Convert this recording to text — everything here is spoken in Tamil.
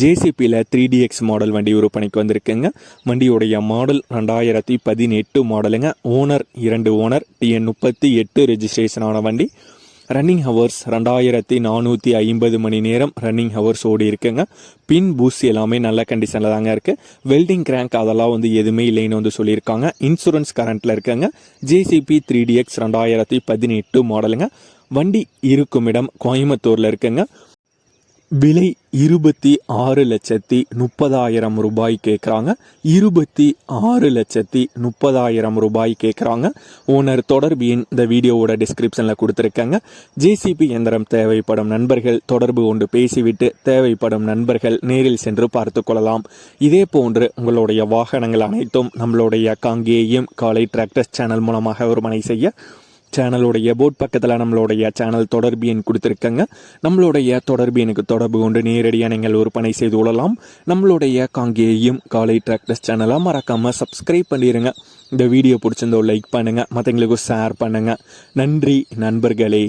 ஜேசிபியில் த்ரீ டிஎக்ஸ் மாடல் வண்டி விற்பனைக்கு வந்திருக்குங்க. வண்டியுடைய மாடல் ரெண்டாயிரத்தி பதினெட்டு மாடலுங்க ஓனர் இரண்டு ஓனர் டிஎன் முப்பத்தி எட்டு ரெஜிஸ்ட்ரேஷன் ஆன வண்டி. ரன்னிங் ஹவர்ஸ் ரெண்டாயிரத்தி நானூற்றி ஐம்பது மணி நேரம் ரன்னிங் ஹவர்ஸ் ஓடி இருக்குங்க. பின் பூஸ் எல்லாமே நல்ல கண்டிஷனில் தாங்க இருக்குது வெல்டிங் கிராங்க் அதெல்லாம் வந்து எதுவுமே இல்லைன்னு வந்து சொல்லியிருக்காங்க. இன்சூரன்ஸ் கரண்ட்டில் இருக்குங்க. ஜேசிபி த்ரீ டிஎக்ஸ் ரெண்டாயிரத்தி பதினெட்டு மாடலுங்க வண்டி இருக்கும் இடம் கோயம்புத்தூரில் இருக்குங்க. விலை இருபத்தி ஆறு லட்சத்தி முப்பதாயிரம் ரூபாய் கேட்குறாங்க. இருபத்தி ஆறு லட்சத்தி முப்பதாயிரம் ரூபாய் கேட்குறாங்க. ஓனர் தொடர்பு எண் இந்த வீடியோவோட டிஸ்கிரிப்ஷனில் கொடுத்துருக்காங்க. ஜேசிபி எந்திரம் தேவைப்படும் நண்பர்கள் தொடர்பு கொண்டு பேசிவிட்டு தேவைப்படும் நண்பர்கள் நேரில் சென்று பார்த்து கொள்ளலாம். இதே போன்று உங்களுடைய வாகனங்கள் அனைத்தும் நம்மளுடைய காங்கேயம் காலை டிராக்டர்ஸ் சேனல் மூலமாக விற்பனை செய்ய சேனலுடைய போட் பக்கத்தில் நம்மளுடைய சேனல் தொடர்பு எண் கொடுத்துருக்கங்க. நம்மளுடைய தொடர்பு எனக்கு தொடர்பு கொண்டு நேரடியாக நீங்கள் விற்பனை செய்து கொள்ளலாம். நம்மளுடைய காங்கேயும் காலை டிராக்டர்ஸ் சேனலாக மறக்காமல் சப்ஸ்கிரைப் பண்ணிடுங்க இந்த வீடியோ பிடிச்சிருந்தோ லைக் பண்ணுங்கள் மற்றவங்களுக்கும் ஷேர் பண்ணுங்கள் நன்றி நண்பர்களே.